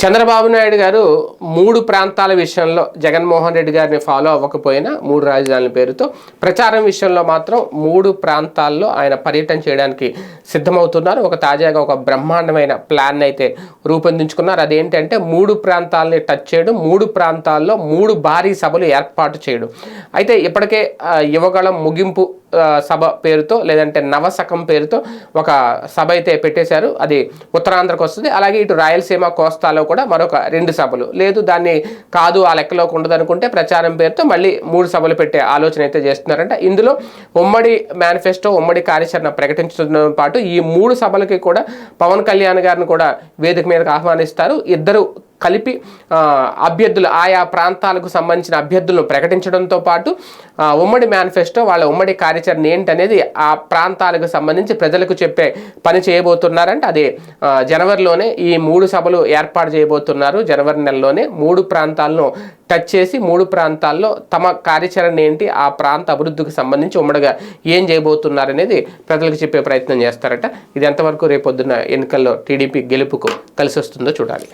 చంద్రబాబు నాయుడు గారు మూడు ప్రాంతాల విషయంలో జగన్మోహన్ రెడ్డి గారిని ఫాలో అవ్వకపోయినా మూడు రాజధానుల పేరుతో ప్రచారం విషయంలో మాత్రం మూడు ప్రాంతాల్లో ఆయన పర్యటన చేయడానికి సిద్ధమవుతున్నారు. ఒక తాజాగా ఒక బ్రహ్మాండమైన ప్లాన్ అయితే రూపొందించుకున్నారు. అదేంటంటే మూడు ప్రాంతాలని టచ్ చేయడం మూడు ప్రాంతాల్లో మూడు భారీ సభలు ఏర్పాటు చేయడం. అయితే ఇప్పటికే యువగళం ముగింపు సభ పేరుతో లేదంటే నవశకం పేరుతో ఒక సభ అయితే పెట్టేశారు. అది ఉత్తరాంధ్రకు వస్తుంది. అలాగే ఇటు రాయలసీమ కోస్తాలో కూడా మరొక రెండు సభలు. లేదు దాన్ని కాదు ఆ లెక్కలోకి ఉండదు అనుకుంటే ప్రచారం పేరుతో మళ్ళీ మూడు సభలు పెట్టే ఆలోచన అయితే చేస్తున్నారంట. ఇందులో ఉమ్మడి మేనిఫెస్టో ఉమ్మడి కార్యాచరణ ప్రకటించడంతో పాటు ఈ మూడు సభలకి కూడా పవన్ కళ్యాణ్ గారిని కూడా వేదిక మీదకి ఆహ్వానిస్తారు. ఇద్దరు కలిపి అభ్యర్థులు ఆయా ప్రాంతాలకు సంబంధించిన అభ్యర్థులను ప్రకటించడంతో పాటు ఉమ్మడి మేనిఫెస్టో వాళ్ళ ఉమ్మడి కార్యాచరణ ఏంటనేది ఆ ప్రాంతాలకు సంబంధించి ప్రజలకు చెప్పే పని చేయబోతున్నారంటే. అదే జనవరిలోనే ఈ మూడు సభలు ఏర్పాటు చేయబోతున్నారు. జనవరి నెలలోనే మూడు ప్రాంతాలను టచ్ చేసి మూడు ప్రాంతాల్లో తమ కార్యాచరణ ఏంటి ఆ ప్రాంత అభివృద్ధికి సంబంధించి ఉమ్మడిగా ఏం చేయబోతున్నారు అనేది ప్రజలకు చెప్పే ప్రయత్నం చేస్తారట. ఇది ఎంతవరకు రేపొద్దున ఎన్నికల్లో టీడీపీ గెలుపుకు కలిసి వస్తుందో చూడాలి.